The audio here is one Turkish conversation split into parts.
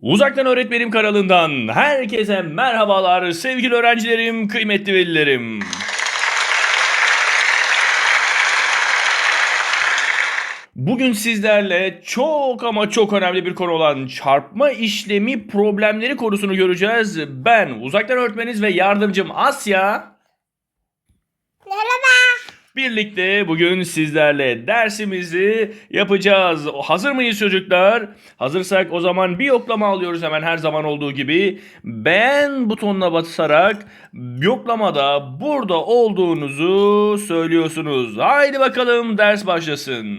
Uzaktan Öğretmenim kanalından herkese merhabalar sevgili öğrencilerim, kıymetli velilerim. Bugün sizlerle çok ama çok önemli bir konu olan çarpma işlemi problemleri konusunu göreceğiz. Ben uzaktan öğretmeniz ve yardımcım Asya. Merhaba. Birlikte bugün sizlerle dersimizi yapacağız. Hazır mıyız çocuklar? Hazırsak o zaman bir yoklama alıyoruz hemen her zaman olduğu gibi. Ben butonuna basarak yoklamada burada olduğunuzu söylüyorsunuz. Haydi bakalım ders başlasın.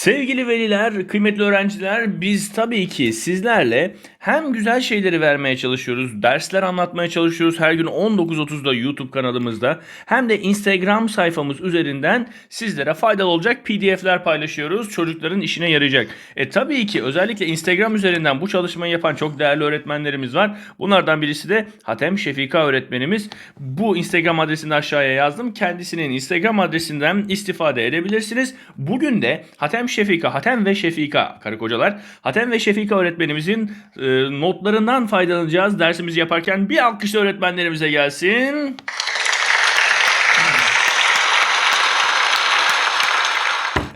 Sevgili veliler, kıymetli öğrenciler, biz tabii ki sizlerle hem güzel şeyleri vermeye çalışıyoruz, dersler anlatmaya çalışıyoruz her gün 19.30'da YouTube kanalımızda hem de Instagram sayfamız üzerinden sizlere faydalı olacak PDF'ler paylaşıyoruz. Çocukların işine yarayacak. E tabii ki özellikle Instagram üzerinden bu çalışmayı yapan çok değerli öğretmenlerimiz var. Bunlardan birisi de Hatem Şefika öğretmenimiz. Bu Instagram adresini aşağıya yazdım. Kendisinin Instagram adresinden istifade edebilirsiniz. Bugün de Hatem Şefika, Hatem ve Şefika karı kocalar. Hatem ve Şefika öğretmenimizin e, notlarından faydalanacağız dersimizi yaparken. Bir alkış öğretmenlerimize gelsin.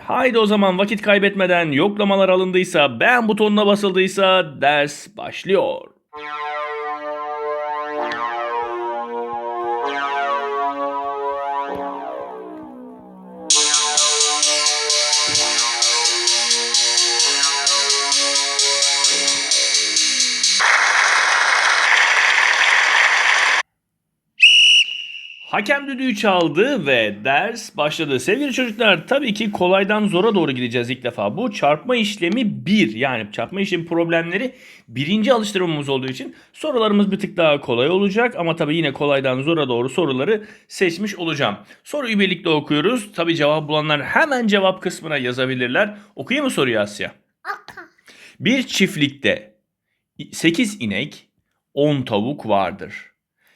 Haydi o zaman vakit kaybetmeden yoklamalar alındıysa, beğen butonuna basıldıysa ders başlıyor. Hakem düdüğü çaldı ve ders başladı. Sevgili çocuklar tabii ki kolaydan zora doğru gideceğiz ilk defa. Bu çarpma işlemi 1 yani çarpma işlemi problemleri birinci alıştırmamız olduğu için sorularımız bir tık daha kolay olacak. Ama tabii yine kolaydan zora doğru soruları seçmiş olacağım. Soruyu birlikte okuyoruz. Tabii cevap bulanlar hemen cevap kısmına yazabilirler. Okuyayım mı soruyu Asya? Bir çiftlikte 8 inek, 10 tavuk vardır.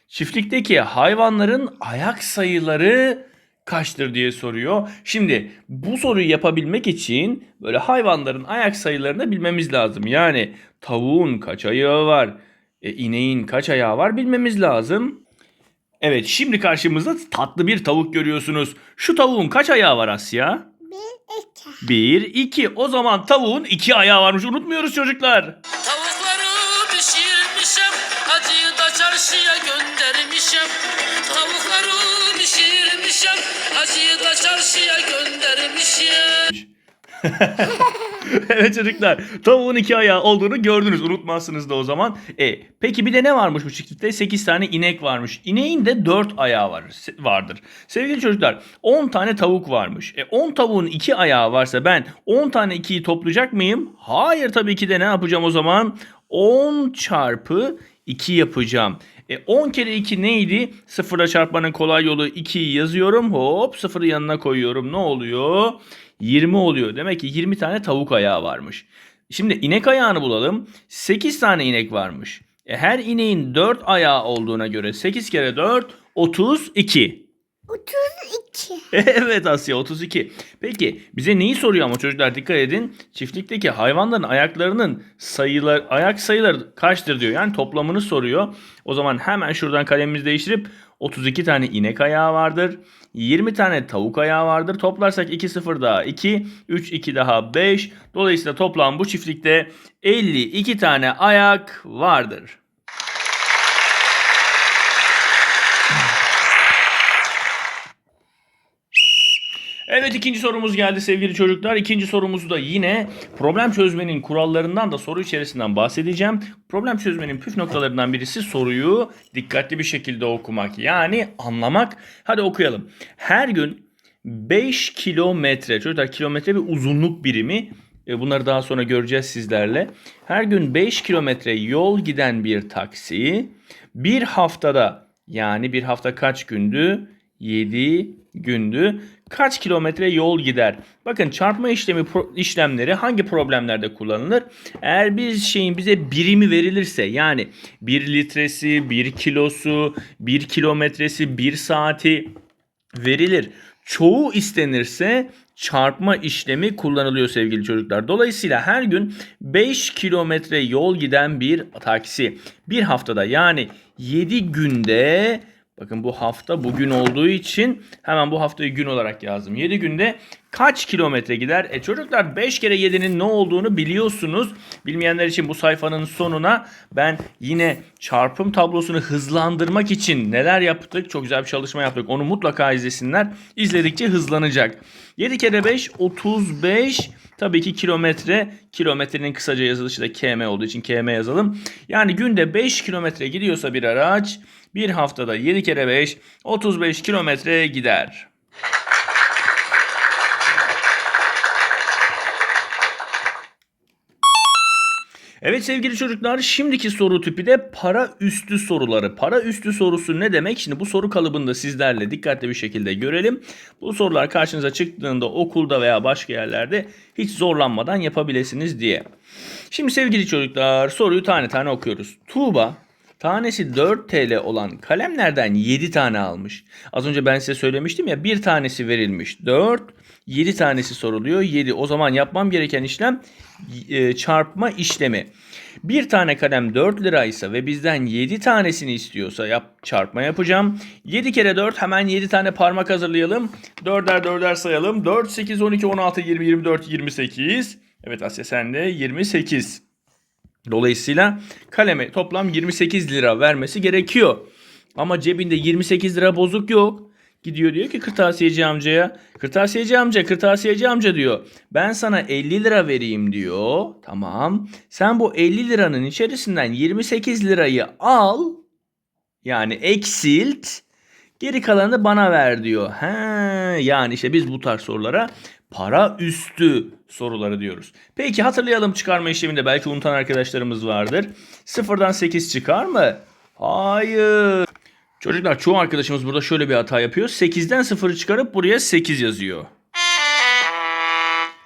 Çiftlikteki hayvanların ayak sayıları kaçtır diye soruyor. Şimdi bu soruyu yapabilmek için böyle hayvanların ayak sayılarını bilmemiz lazım. Yani tavuğun kaç ayağı var, e, ineğin kaç ayağı var bilmemiz lazım. Evet şimdi karşımızda tatlı bir tavuk görüyorsunuz. Şu tavuğun kaç ayağı var Asya? Bir iki. Bir, iki. O zaman tavuğun iki ayağı varmış. Unutmuyoruz çocuklar. Hacıyı da çarşıya göndermişem evet çocuklar. Tavuğun iki ayağı olduğunu gördünüz. Unutmazsınız da o zaman. E, peki bir de ne varmış bu çiftlikte? 8 tane inek varmış. İneğin de 4 ayağı var, vardır. Sevgili çocuklar 10 tane tavuk varmış. E 10 tavuğun 2 ayağı varsa ben 10 tane 2'yi toplayacak mıyım? Hayır tabii ki de ne yapacağım o zaman? 10 çarpı 2 yapacağım. E 10 kere 2 neydi? Sıfıra çarpmanın kolay yolu 2'yi yazıyorum. Hop sıfırı yanına koyuyorum. Ne oluyor? 20 oluyor. Demek ki 20 tane tavuk ayağı varmış. Şimdi inek ayağını bulalım. 8 tane inek varmış. E her ineğin 4 ayağı olduğuna göre 8 kere 4 32. Otuz iki. Evet Asya 32. Peki bize neyi soruyor ama çocuklar dikkat edin. Çiftlikteki hayvanların ayaklarının sayılar ayak sayıları kaçtır diyor. Yani toplamını soruyor. O zaman hemen şuradan kalemimizi değiştirip 32 tane inek ayağı vardır. 20 tane tavuk ayağı vardır. Toplarsak 2 0 daha 2, 3 2 daha 5. Dolayısıyla toplam bu çiftlikte 52 tane ayak vardır. Evet ikinci sorumuz geldi sevgili çocuklar. İkinci sorumuzu da yine problem çözmenin kurallarından da soru içerisinden bahsedeceğim. Problem çözmenin püf noktalarından birisi soruyu dikkatli bir şekilde okumak. Yani anlamak. Hadi okuyalım. Her gün 5 kilometre, çocuklar kilometre bir uzunluk birimi. E, Bunları daha sonra göreceğiz sizlerle. Her gün 5 kilometre yol giden bir taksi bir haftada yani bir hafta kaç gündü? 7 gündü. Kaç kilometre yol gider? Bakın çarpma işlemi işlemleri hangi problemlerde kullanılır? Eğer bir şeyin bize birimi verilirse yani 1 litresi, 1 kilosu, 1 kilometresi, 1 saati verilir. Çoğu istenirse çarpma işlemi kullanılıyor sevgili çocuklar. Dolayısıyla her gün 5 kilometre yol giden bir taksi bir haftada yani 7 günde bakın bu hafta bugün olduğu için hemen bu haftayı gün olarak yazdım. 7 günde kaç kilometre gider? E çocuklar 5 kere 7'nin ne olduğunu biliyorsunuz. Bilmeyenler için bu sayfanın sonuna ben yine çarpım tablosunu hızlandırmak için neler yaptık? Çok güzel bir çalışma yaptık. Onu mutlaka izlesinler. İzledikçe hızlanacak. 7 kere 5 35 Tabii ki kilometre. Kilometrenin kısaca yazılışı da km olduğu için km yazalım. Yani günde 5 kilometre gidiyorsa bir araç bir haftada 7 kere 5 35 kilometre gider. Evet sevgili çocuklar şimdiki soru tipi de para üstü soruları. Para üstü sorusu ne demek? Şimdi bu soru kalıbında sizlerle dikkatli bir şekilde görelim. Bu sorular karşınıza çıktığında okulda veya başka yerlerde hiç zorlanmadan yapabilirsiniz diye. Şimdi sevgili çocuklar soruyu tane tane okuyoruz. Tuğba tanesi 4 TL olan kalemlerden 7 tane almış. Az önce ben size söylemiştim ya bir tanesi verilmiş 4, 7 tanesi soruluyor 7. O zaman yapmam gereken işlem e, çarpma işlemi. Bir tane kalem 4 liraysa ve bizden 7 tanesini istiyorsa yap, çarpma yapacağım. 7 kere 4 hemen 7 tane parmak hazırlayalım. 4'er 4'er sayalım. 4, 8, 12, 16, 20, 24, 28. Evet Asya sende 28. Dolayısıyla kaleme toplam 28 lira vermesi gerekiyor. Ama cebinde 28 lira bozuk yok. Gidiyor diyor ki kırtasiyeci amcaya. Kırtasiyeci amca, kırtasiyeci amca diyor. Ben sana 50 lira vereyim diyor. Tamam. Sen bu 50 liranın içerisinden 28 lirayı al. Yani eksilt. Geri kalanını bana ver diyor. He, yani işte biz bu tarz sorulara para üstü soruları diyoruz. Peki hatırlayalım çıkarma işleminde belki unutan arkadaşlarımız vardır. Sıfırdan 8 çıkar mı? Hayır. Çocuklar çoğu arkadaşımız burada şöyle bir hata yapıyor. 8'den 0'ı çıkarıp buraya 8 yazıyor.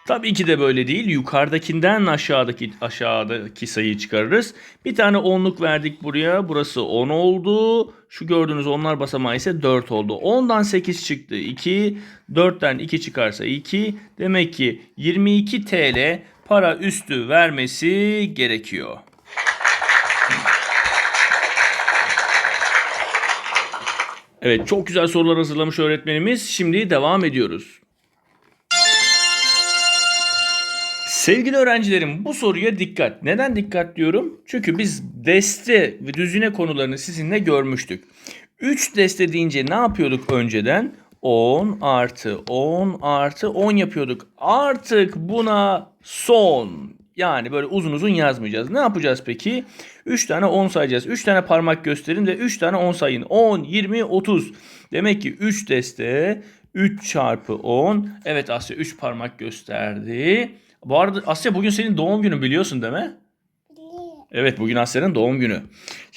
Tabii ki de böyle değil. Yukarıdakinden aşağıdaki aşağıdaki sayıyı çıkarırız. Bir tane onluk verdik buraya. Burası 10 oldu. Şu gördüğünüz onlar basamağı ise 4 oldu. 10'dan 8 çıktı 2. 4'ten 2 çıkarsa 2. Demek ki 22 TL para üstü vermesi gerekiyor. Evet çok güzel sorular hazırlamış öğretmenimiz. Şimdi devam ediyoruz. Sevgili öğrencilerim bu soruya dikkat. Neden dikkat diyorum? Çünkü biz deste ve düzine konularını sizinle görmüştük. 3 deste deyince ne yapıyorduk önceden? 10 artı 10 artı 10 yapıyorduk. Artık buna son. Yani böyle uzun uzun yazmayacağız. Ne yapacağız peki? 3 tane 10 sayacağız. 3 tane parmak gösterin ve 3 tane 10 sayın. 10, 20, 30. Demek ki 3 deste 3 çarpı 10. Evet Asya 3 parmak gösterdi. Bu arada Asya bugün senin doğum günün biliyorsun değil mi? Evet bugün Asya'nın doğum günü.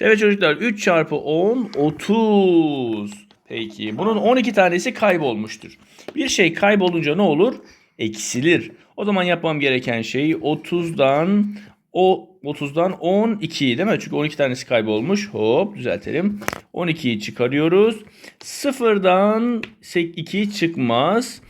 Evet çocuklar 3 çarpı 10 30. Peki bunun 12 tanesi kaybolmuştur. Bir şey kaybolunca ne olur? Eksilir. O zaman yapmam gereken şey 30'dan o 30'dan 12 değil mi? Çünkü 12 tanesi kaybolmuş. Hop düzeltelim. 12'yi çıkarıyoruz. Sıfırdan 2 çıkmaz.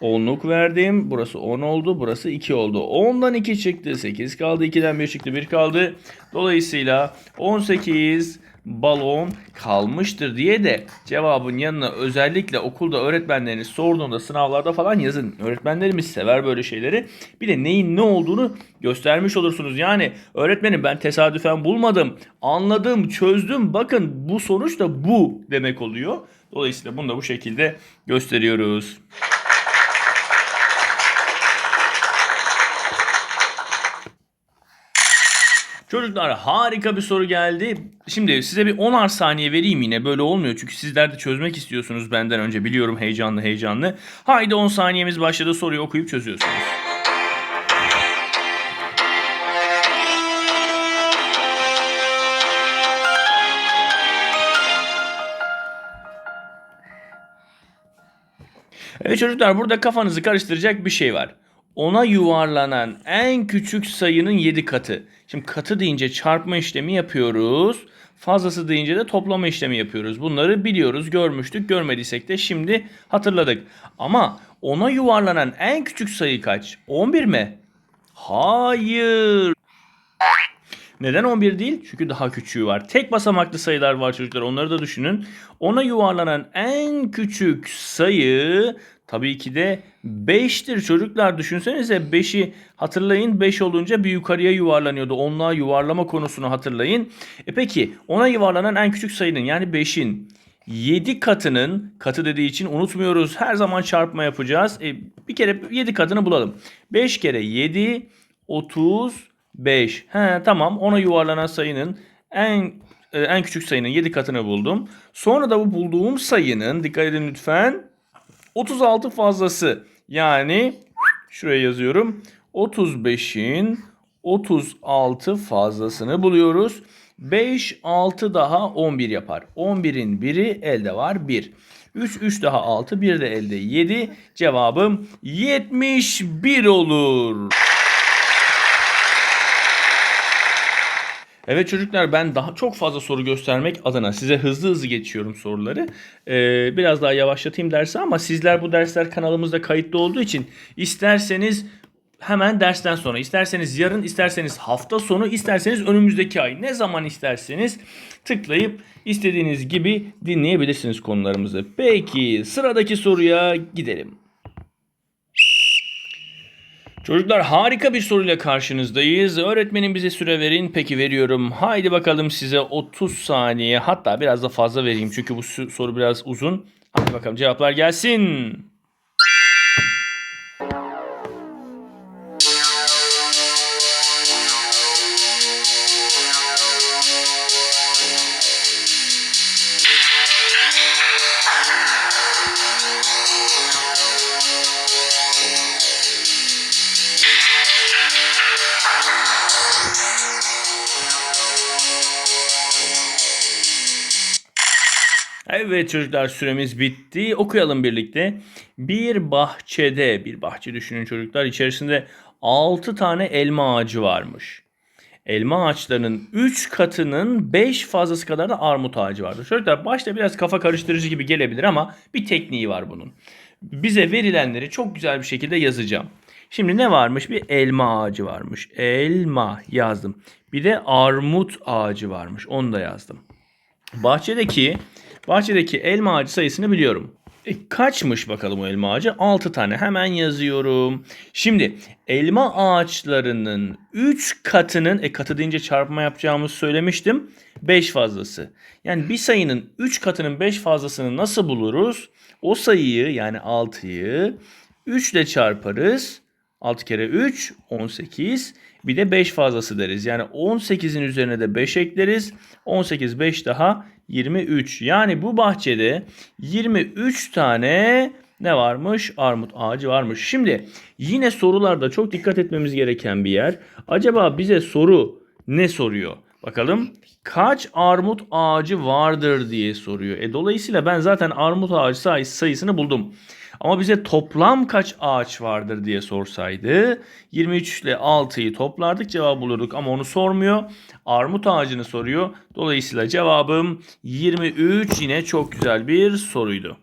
10'luk verdim. Burası 10 oldu. Burası 2 oldu. 10'dan 2 çıktı. 8 kaldı. 2'den 1 çıktı. 1 kaldı. Dolayısıyla 18 balon kalmıştır diye de cevabın yanına özellikle okulda öğretmenleriniz sorduğunda sınavlarda falan yazın. Öğretmenlerimiz sever böyle şeyleri. Bir de neyin ne olduğunu göstermiş olursunuz. Yani öğretmenim ben tesadüfen bulmadım. Anladım, çözdüm. Bakın bu sonuç da bu demek oluyor. Dolayısıyla bunu da bu şekilde gösteriyoruz. Çocuklar harika bir soru geldi. Şimdi size bir 10'ar saniye vereyim yine böyle olmuyor. Çünkü sizler de çözmek istiyorsunuz benden önce. Biliyorum heyecanlı heyecanlı. Haydi 10 saniyemiz başladı soruyu okuyup çözüyorsunuz. Evet çocuklar burada kafanızı karıştıracak bir şey var. Ona yuvarlanan en küçük sayının 7 katı. Şimdi katı deyince çarpma işlemi yapıyoruz. Fazlası deyince de toplama işlemi yapıyoruz. Bunları biliyoruz, görmüştük. Görmediysek de şimdi hatırladık. Ama 10'a yuvarlanan en küçük sayı kaç? 11 mi? Hayır. Neden 11 değil? Çünkü daha küçüğü var. Tek basamaklı sayılar var çocuklar. Onları da düşünün. Ona yuvarlanan en küçük sayı tabii ki de 5'tir çocuklar. Düşünsenize 5'i hatırlayın. 5 olunca bir yukarıya yuvarlanıyordu. Onluğa yuvarlama konusunu hatırlayın. E peki ona yuvarlanan en küçük sayının yani 5'in 7 katının katı dediği için unutmuyoruz. Her zaman çarpma yapacağız. E, bir kere 7 katını bulalım. 5 kere 7 35. He tamam ona yuvarlanan sayının en e, en küçük sayının 7 katını buldum. Sonra da bu bulduğum sayının dikkat edin lütfen 36 fazlası. Yani şuraya yazıyorum. 35'in 36 fazlasını buluyoruz. 5, 6 daha 11 yapar. 11'in biri elde var 1. 3, 3 daha 6, 1 de elde 7. Cevabım 71 olur. Evet çocuklar ben daha çok fazla soru göstermek adına size hızlı hızlı geçiyorum soruları. Ee, biraz daha yavaşlatayım dersi ama sizler bu dersler kanalımızda kayıtlı olduğu için isterseniz hemen dersten sonra, isterseniz yarın, isterseniz hafta sonu, isterseniz önümüzdeki ay ne zaman isterseniz tıklayıp istediğiniz gibi dinleyebilirsiniz konularımızı. Peki sıradaki soruya gidelim. Çocuklar harika bir soruyla karşınızdayız. Öğretmenim bize süre verin. Peki veriyorum. Haydi bakalım size 30 saniye hatta biraz da fazla vereyim. Çünkü bu soru biraz uzun. Hadi bakalım cevaplar gelsin. Evet çocuklar süremiz bitti. Okuyalım birlikte. Bir bahçede, bir bahçe düşünün çocuklar. içerisinde 6 tane elma ağacı varmış. Elma ağaçlarının 3 katının 5 fazlası kadar da armut ağacı vardır. Çocuklar başta biraz kafa karıştırıcı gibi gelebilir ama bir tekniği var bunun. Bize verilenleri çok güzel bir şekilde yazacağım. Şimdi ne varmış? Bir elma ağacı varmış. Elma yazdım. Bir de armut ağacı varmış. Onu da yazdım. Bahçedeki bahçedeki elma ağacı sayısını biliyorum. E, kaçmış bakalım o elma ağacı? 6 tane. Hemen yazıyorum. Şimdi elma ağaçlarının 3 katının e katı deyince çarpma yapacağımızı söylemiştim. 5 fazlası. Yani bir sayının 3 katının 5 fazlasını nasıl buluruz? O sayıyı yani 6'yı 3 ile çarparız. 6 kere 3 18. Bir de 5 fazlası deriz. Yani 18'in üzerine de 5 ekleriz. 18 5 daha 23. Yani bu bahçede 23 tane ne varmış? Armut ağacı varmış. Şimdi yine sorularda çok dikkat etmemiz gereken bir yer. Acaba bize soru ne soruyor? Bakalım kaç armut ağacı vardır diye soruyor. E dolayısıyla ben zaten armut ağacı sayısı- sayısını buldum. Ama bize toplam kaç ağaç vardır diye sorsaydı 23 ile 6'yı toplardık cevap bulurduk ama onu sormuyor. Armut ağacını soruyor. Dolayısıyla cevabım 23 yine çok güzel bir soruydu.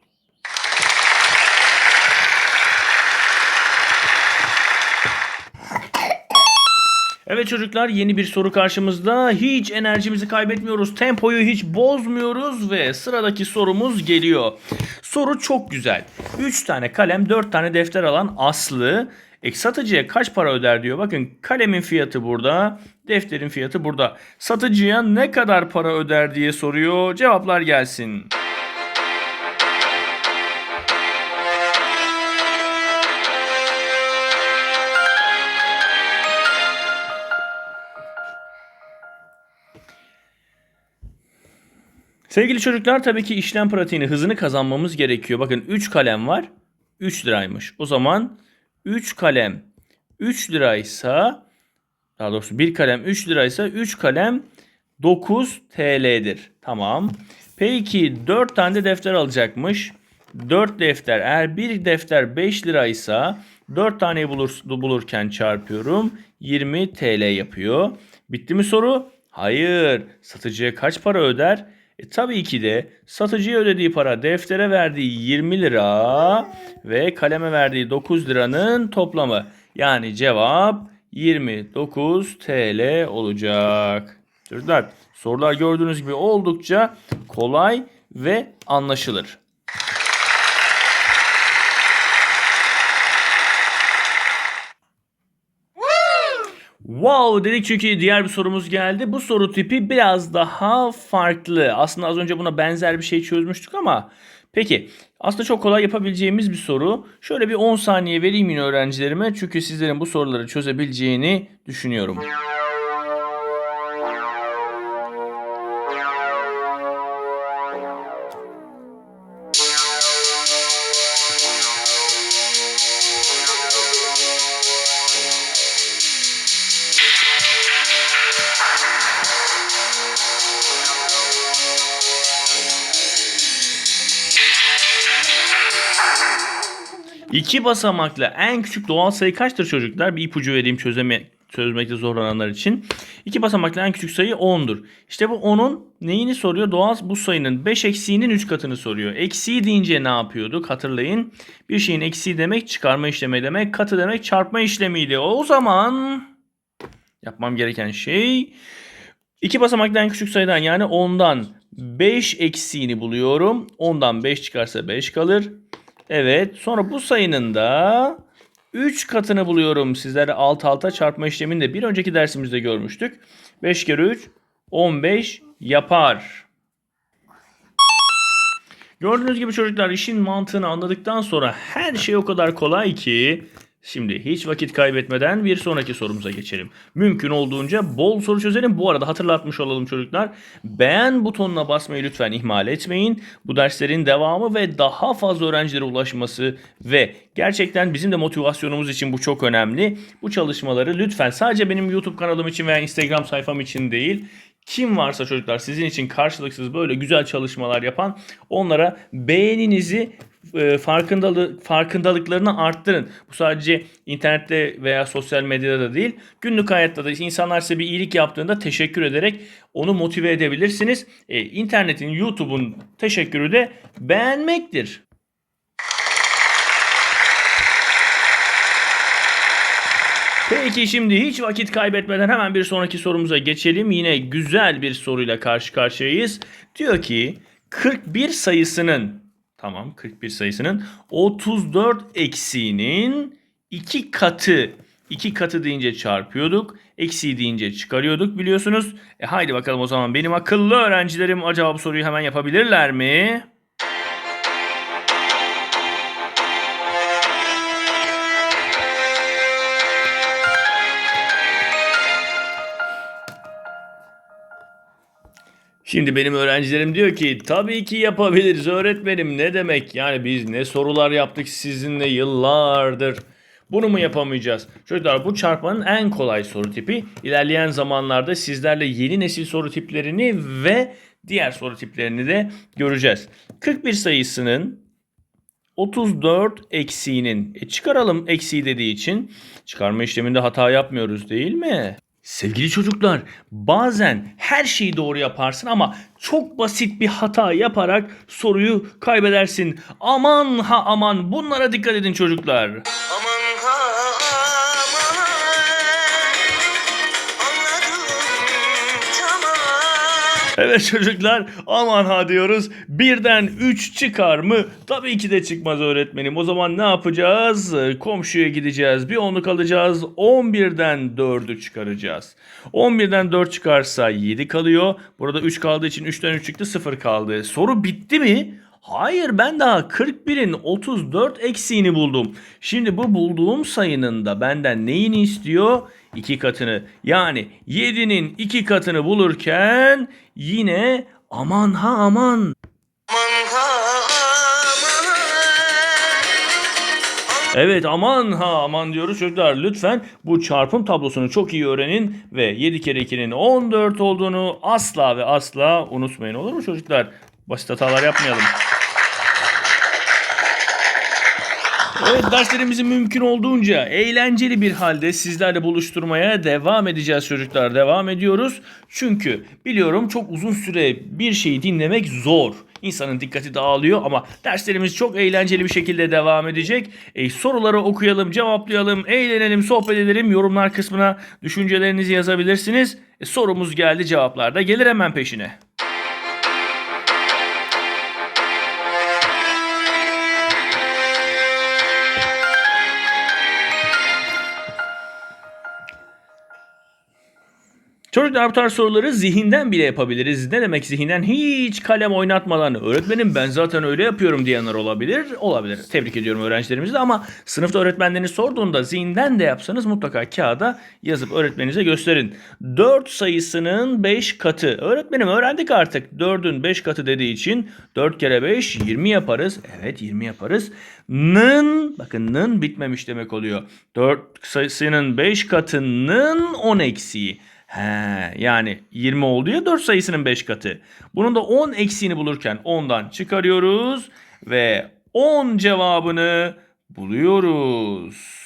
Evet çocuklar yeni bir soru karşımızda. Hiç enerjimizi kaybetmiyoruz. Tempoyu hiç bozmuyoruz ve sıradaki sorumuz geliyor. Soru çok güzel. 3 tane kalem 4 tane defter alan Aslı e, satıcıya kaç para öder diyor. Bakın kalemin fiyatı burada. Defterin fiyatı burada. Satıcıya ne kadar para öder diye soruyor. Cevaplar gelsin. Sevgili çocuklar tabii ki işlem pratiğini hızını kazanmamız gerekiyor. Bakın 3 kalem var. 3 liraymış. O zaman 3 kalem 3 liraysa daha doğrusu bir kalem 3 liraysa 3 kalem 9 TL'dir. Tamam. Peki 4 tane de defter alacakmış. 4 defter eğer bir defter 5 liraysa 4 taneyi bulur, bulurken çarpıyorum. 20 TL yapıyor. Bitti mi soru? Hayır. Satıcıya kaç para öder? E, tabii ki de satıcıya ödediği para deftere verdiği 20 lira ve kaleme verdiği 9 liranın toplamı. Yani cevap 29 TL olacak. Çocuklar sorular gördüğünüz gibi oldukça kolay ve anlaşılır. Wow dedik çünkü diğer bir sorumuz geldi. Bu soru tipi biraz daha farklı. Aslında az önce buna benzer bir şey çözmüştük ama peki aslında çok kolay yapabileceğimiz bir soru. Şöyle bir 10 saniye vereyim yine öğrencilerime çünkü sizlerin bu soruları çözebileceğini düşünüyorum. İki basamaklı en küçük doğal sayı kaçtır çocuklar? Bir ipucu vereyim çözeme, çözmekte zorlananlar için. İki basamaklı en küçük sayı 10'dur. İşte bu 10'un neyini soruyor? Doğal bu sayının 5 eksiğinin 3 katını soruyor. Eksiği deyince ne yapıyorduk? Hatırlayın. Bir şeyin eksiği demek çıkarma işlemi demek. Katı demek çarpma işlemiydi. O zaman yapmam gereken şey İki basamaklı en küçük sayıdan yani 10'dan 5 eksiğini buluyorum. 10'dan 5 çıkarsa 5 kalır. Evet. Sonra bu sayının da 3 katını buluyorum. Sizlere alt alta çarpma işlemini de bir önceki dersimizde görmüştük. 5 kere 3 15 yapar. Gördüğünüz gibi çocuklar işin mantığını anladıktan sonra her şey o kadar kolay ki Şimdi hiç vakit kaybetmeden bir sonraki sorumuza geçelim. Mümkün olduğunca bol soru çözelim. Bu arada hatırlatmış olalım çocuklar. Beğen butonuna basmayı lütfen ihmal etmeyin. Bu derslerin devamı ve daha fazla öğrencilere ulaşması ve gerçekten bizim de motivasyonumuz için bu çok önemli. Bu çalışmaları lütfen sadece benim YouTube kanalım için veya Instagram sayfam için değil kim varsa çocuklar sizin için karşılıksız böyle güzel çalışmalar yapan onlara beğeninizi e, farkındalık farkındalıklarını arttırın. Bu sadece internette veya sosyal medyada da değil. Günlük hayatta da insanlar size bir iyilik yaptığında teşekkür ederek onu motive edebilirsiniz. E, internetin, YouTube'un teşekkürü de beğenmektir. Peki şimdi hiç vakit kaybetmeden hemen bir sonraki sorumuza geçelim. Yine güzel bir soruyla karşı karşıyayız. Diyor ki 41 sayısının tamam 41 sayısının 34 eksiğinin 2 katı 2 katı deyince çarpıyorduk. Eksiği deyince çıkarıyorduk biliyorsunuz. E haydi bakalım o zaman benim akıllı öğrencilerim acaba bu soruyu hemen yapabilirler mi? Şimdi benim öğrencilerim diyor ki tabii ki yapabiliriz öğretmenim ne demek yani biz ne sorular yaptık sizinle yıllardır bunu mu yapamayacağız? Çocuklar bu çarpmanın en kolay soru tipi. İlerleyen zamanlarda sizlerle yeni nesil soru tiplerini ve diğer soru tiplerini de göreceğiz. 41 sayısının 34 eksiğinin e çıkaralım eksiği dediği için çıkarma işleminde hata yapmıyoruz değil mi? Sevgili çocuklar, bazen her şeyi doğru yaparsın ama çok basit bir hata yaparak soruyu kaybedersin. Aman ha aman bunlara dikkat edin çocuklar. Aman Evet çocuklar aman ha diyoruz. Birden 3 çıkar mı? Tabii ki de çıkmaz öğretmenim. O zaman ne yapacağız? Komşuya gideceğiz. Bir onluk alacağız. 11'den 4'ü çıkaracağız. 11'den 4 çıkarsa 7 kalıyor. Burada 3 kaldığı için 3'ten 3 çıktı 0 kaldı. Soru bitti mi? Hayır ben daha 41'in 34 eksiğini buldum. Şimdi bu bulduğum sayının da benden neyini istiyor? 2 katını. Yani 7'nin 2 katını bulurken yine aman ha aman. Aman ha aman Evet aman ha aman diyoruz çocuklar. Lütfen bu çarpım tablosunu çok iyi öğrenin ve 7 kere 2'nin 14 olduğunu asla ve asla unutmayın olur mu çocuklar? Basit hatalar yapmayalım. Evet derslerimizi mümkün olduğunca eğlenceli bir halde sizlerle buluşturmaya devam edeceğiz çocuklar. Devam ediyoruz. Çünkü biliyorum çok uzun süre bir şeyi dinlemek zor. İnsanın dikkati dağılıyor ama derslerimiz çok eğlenceli bir şekilde devam edecek. E, soruları okuyalım, cevaplayalım, eğlenelim, sohbet edelim. Yorumlar kısmına düşüncelerinizi yazabilirsiniz. E, sorumuz geldi, cevaplar da gelir hemen peşine. Çocuklar bu tarz soruları zihinden bile yapabiliriz. Ne demek zihinden? Hiç kalem oynatmadan öğretmenim ben zaten öyle yapıyorum diyenler olabilir. Olabilir. Tebrik ediyorum öğrencilerimizi ama sınıfta öğretmenleriniz sorduğunda zihinden de yapsanız mutlaka kağıda yazıp öğretmeninize gösterin. 4 sayısının 5 katı. Öğretmenim öğrendik artık. 4'ün 5 katı dediği için 4 kere 5 20 yaparız. Evet 20 yaparız. Nın bakın nın bitmemiş demek oluyor. 4 sayısının 5 katının 10 eksiği. He, yani 20 oldu ya 4 sayısının 5 katı. Bunun da 10 eksiğini bulurken 10'dan çıkarıyoruz ve 10 cevabını buluyoruz.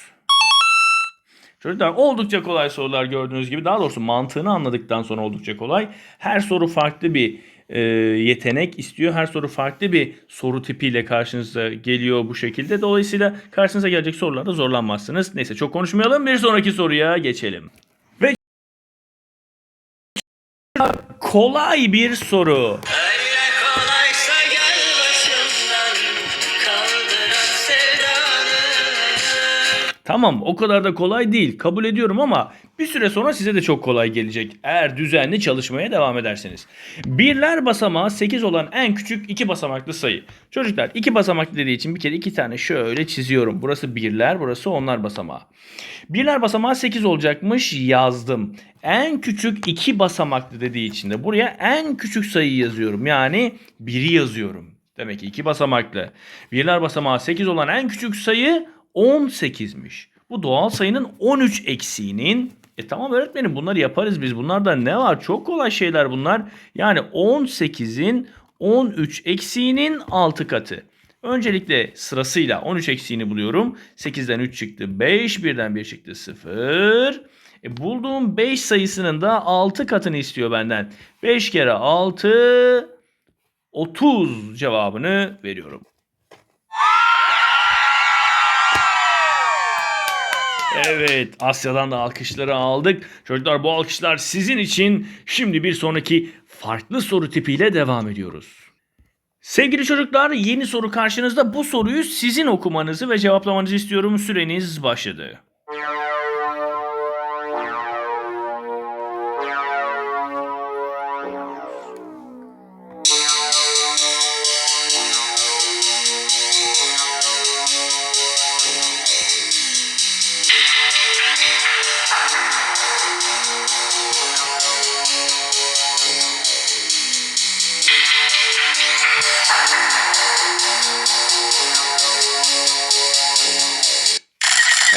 Çocuklar oldukça kolay sorular gördüğünüz gibi. Daha doğrusu mantığını anladıktan sonra oldukça kolay. Her soru farklı bir e, yetenek istiyor. Her soru farklı bir soru tipiyle karşınıza geliyor bu şekilde. Dolayısıyla karşınıza gelecek sorularda zorlanmazsınız. Neyse çok konuşmayalım. Bir sonraki soruya geçelim. Kolay bir soru. Öyle kolaysa gel başımdan kaldıran sevdanı Tamam o kadar da kolay değil kabul ediyorum ama bir süre sonra size de çok kolay gelecek eğer düzenli çalışmaya devam ederseniz. Birler basamağı 8 olan en küçük iki basamaklı sayı. Çocuklar iki basamaklı dediği için bir kere iki tane şöyle çiziyorum. Burası birler burası onlar basamağı. Birler basamağı 8 olacakmış yazdım. En küçük iki basamaklı dediği için de buraya en küçük sayıyı yazıyorum. Yani 1'i yazıyorum. Demek ki iki basamaklı. Birler basamağı 8 olan en küçük sayı 18'miş. Bu doğal sayının 13 eksiğinin e tamam öğretmenim bunları yaparız biz. Bunlarda ne var? Çok kolay şeyler bunlar. Yani 18'in 13 eksiğinin 6 katı. Öncelikle sırasıyla 13 eksiğini buluyorum. 8'den 3 çıktı 5, 1'den 1 çıktı 0. E bulduğum 5 sayısının da 6 katını istiyor benden. 5 kere 6 30 cevabını veriyorum. Evet, Asya'dan da alkışları aldık. Çocuklar bu alkışlar sizin için. Şimdi bir sonraki farklı soru tipiyle devam ediyoruz. Sevgili çocuklar, yeni soru karşınızda. Bu soruyu sizin okumanızı ve cevaplamanızı istiyorum. Süreniz başladı.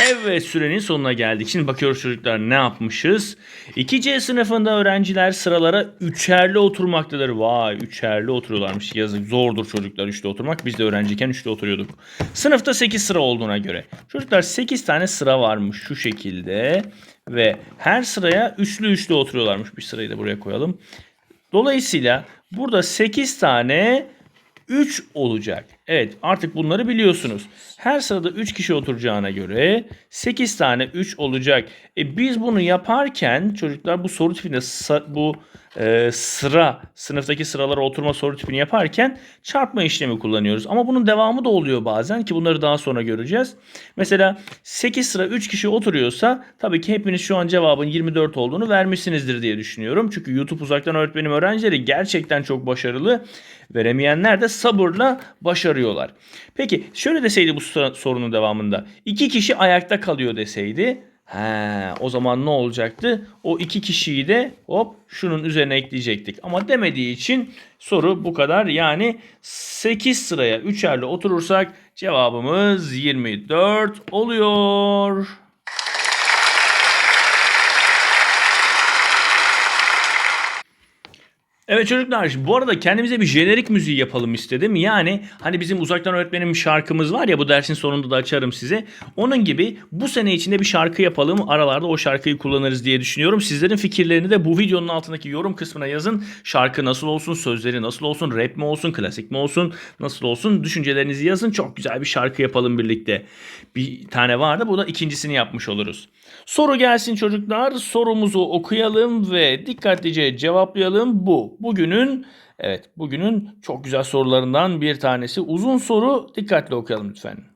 Evet sürenin sonuna geldik. Şimdi bakıyoruz çocuklar ne yapmışız? 2C sınıfında öğrenciler sıralara üçerli oturmaktadır. Vay üçerli oturuyorlarmış. Yazık zordur çocuklar üçlü oturmak. Biz de öğrenciyken üçlü oturuyorduk. Sınıfta 8 sıra olduğuna göre. Çocuklar 8 tane sıra varmış şu şekilde. Ve her sıraya üçlü üçlü oturuyorlarmış. Bir sırayı da buraya koyalım. Dolayısıyla burada 8 tane 3 olacak. Evet artık bunları biliyorsunuz. Her sırada 3 kişi oturacağına göre 8 tane 3 olacak. E biz bunu yaparken çocuklar bu soru tipinde bu e, sıra sınıftaki sıralara oturma soru tipini yaparken çarpma işlemi kullanıyoruz. Ama bunun devamı da oluyor bazen ki bunları daha sonra göreceğiz. Mesela 8 sıra 3 kişi oturuyorsa tabii ki hepiniz şu an cevabın 24 olduğunu vermişsinizdir diye düşünüyorum. Çünkü YouTube uzaktan öğretmenim öğrencileri gerçekten çok başarılı. Veremeyenler de sabırla başarıyorlar. Peki şöyle deseydi bu sor- sorunun devamında. iki kişi ayakta kalıyor deseydi. He, o zaman ne olacaktı? O iki kişiyi de hop şunun üzerine ekleyecektik. Ama demediği için soru bu kadar. Yani 8 sıraya üçerli oturursak cevabımız 24 oluyor. Evet çocuklar bu arada kendimize bir jenerik müziği yapalım istedim. Yani hani bizim uzaktan öğretmenim şarkımız var ya bu dersin sonunda da açarım size. Onun gibi bu sene içinde bir şarkı yapalım. Aralarda o şarkıyı kullanırız diye düşünüyorum. Sizlerin fikirlerini de bu videonun altındaki yorum kısmına yazın. Şarkı nasıl olsun, sözleri nasıl olsun, rap mi olsun, klasik mi olsun, nasıl olsun düşüncelerinizi yazın. Çok güzel bir şarkı yapalım birlikte. Bir tane vardı bu da ikincisini yapmış oluruz. Soru gelsin çocuklar. Sorumuzu okuyalım ve dikkatlice cevaplayalım. Bu bugünün evet bugünün çok güzel sorularından bir tanesi. Uzun soru dikkatli okuyalım lütfen.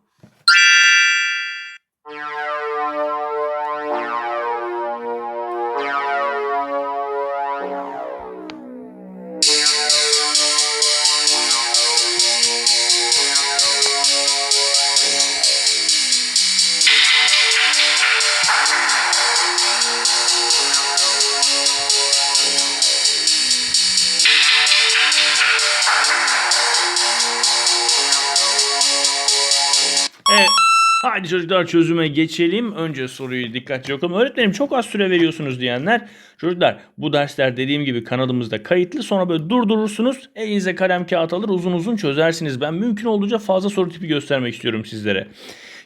Haydi çocuklar çözüme geçelim. Önce soruyu dikkatli okuyalım. Öğretmenim çok az süre veriyorsunuz diyenler. Çocuklar bu dersler dediğim gibi kanalımızda kayıtlı. Sonra böyle durdurursunuz. Elinize kalem kağıt alır uzun uzun çözersiniz. Ben mümkün olduğunca fazla soru tipi göstermek istiyorum sizlere.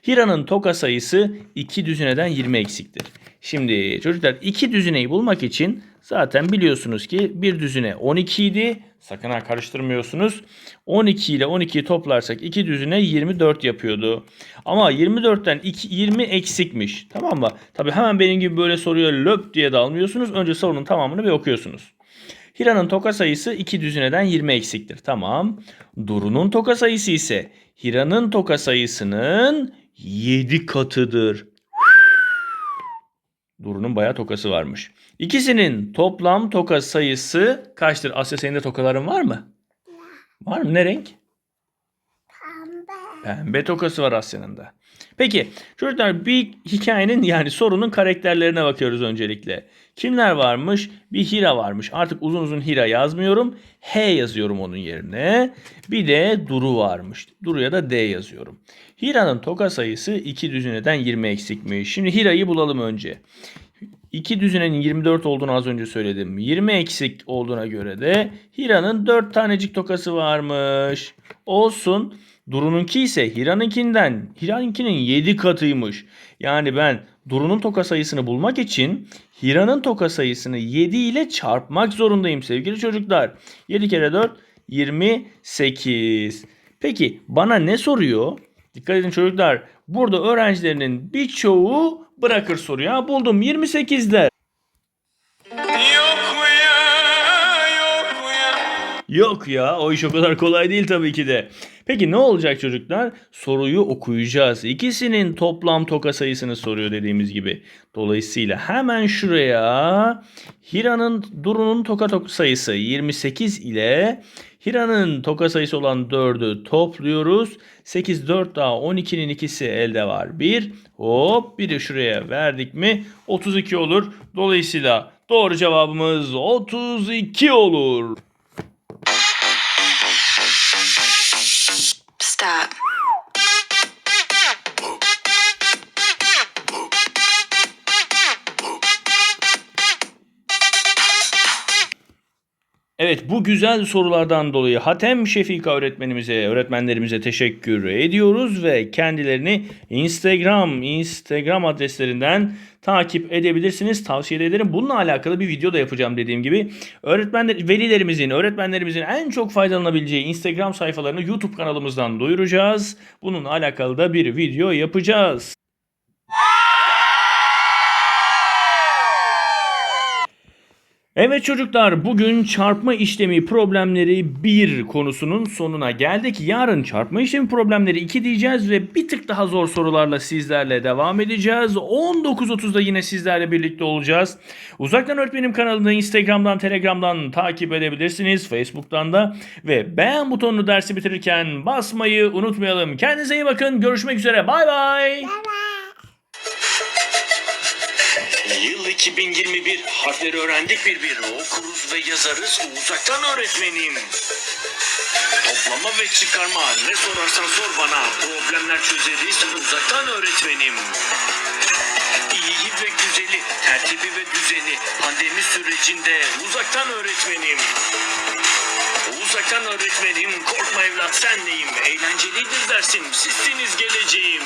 Hira'nın toka sayısı 2 düzineden 20 eksiktir. Şimdi çocuklar 2 düzineyi bulmak için zaten biliyorsunuz ki bir düzine 12 idi. Sakın ha karıştırmıyorsunuz. 12 ile 12'yi toplarsak 2 düzine 24 yapıyordu. Ama 24'ten 2, 20 eksikmiş. Tamam mı? Tabi hemen benim gibi böyle soruya löp diye dalmıyorsunuz. Önce sorunun tamamını bir okuyorsunuz. Hira'nın toka sayısı 2 düzineden 20 eksiktir. Tamam. Duru'nun toka sayısı ise Hira'nın toka sayısının 7 katıdır. Duru'nun bayağı tokası varmış. İkisinin toplam toka sayısı kaçtır? Asya senin de tokaların var mı? Var mı? Ne renk? Pembe. Pembe tokası var Asya'nın da. Peki çocuklar bir hikayenin yani sorunun karakterlerine bakıyoruz öncelikle. Kimler varmış? Bir Hira varmış. Artık uzun uzun Hira yazmıyorum. H yazıyorum onun yerine. Bir de Duru varmış. Duru'ya da D yazıyorum. Hira'nın toka sayısı 2 düzineden 20 eksikmiş. Şimdi Hira'yı bulalım önce. 2 düzinenin 24 olduğunu az önce söyledim. 20 eksik olduğuna göre de Hira'nın 4 tanecik tokası varmış. Olsun. Duru'nunki ise Hira'nınkinden, Hira'nınkinin 7 katıymış. Yani ben Duru'nun toka sayısını bulmak için Hira'nın toka sayısını 7 ile çarpmak zorundayım sevgili çocuklar. 7 kere 4 28. Peki bana ne soruyor? Dikkat edin çocuklar. Burada öğrencilerinin birçoğu bırakır soruyu. Ha, buldum 28 der. Yok mu ya yok mu ya Yok ya o iş o kadar kolay değil tabii ki de. Peki ne olacak çocuklar? Soruyu okuyacağız. İkisinin toplam toka sayısını soruyor dediğimiz gibi. Dolayısıyla hemen şuraya Hira'nın Duru'nun toka tok sayısı 28 ile Hira'nın toka sayısı olan 4'ü topluyoruz. 8, 4 daha 12'nin ikisi elde var. 1. Hop bir de şuraya verdik mi 32 olur. Dolayısıyla doğru cevabımız 32 olur. Stop. Evet bu güzel sorulardan dolayı Hatem Şefika öğretmenimize, öğretmenlerimize teşekkür ediyoruz ve kendilerini Instagram, Instagram adreslerinden takip edebilirsiniz. Tavsiye ederim. Bununla alakalı bir video da yapacağım dediğim gibi. Öğretmenler, velilerimizin, öğretmenlerimizin en çok faydalanabileceği Instagram sayfalarını YouTube kanalımızdan duyuracağız. Bununla alakalı da bir video yapacağız. Evet çocuklar bugün çarpma işlemi problemleri 1 konusunun sonuna geldik. Yarın çarpma işlemi problemleri 2 diyeceğiz ve bir tık daha zor sorularla sizlerle devam edeceğiz. 19.30'da yine sizlerle birlikte olacağız. Uzaktan Öğretmenim kanalını Instagram'dan, Telegram'dan takip edebilirsiniz. Facebook'tan da ve beğen butonunu dersi bitirirken basmayı unutmayalım. Kendinize iyi bakın. Görüşmek üzere. Bay bay. Bye bye. 2021 harfleri öğrendik bir okuruz ve yazarız uzaktan öğretmenim. Toplama ve çıkarma ne sorarsan sor bana problemler çözeriz uzaktan öğretmenim. İyiyi ve güzeli, tertibi ve düzeni pandemi sürecinde uzaktan öğretmenim. Uzaktan öğretmenim, korkma evlat senleyim. Eğlencelidir dersim, sizsiniz geleceğim.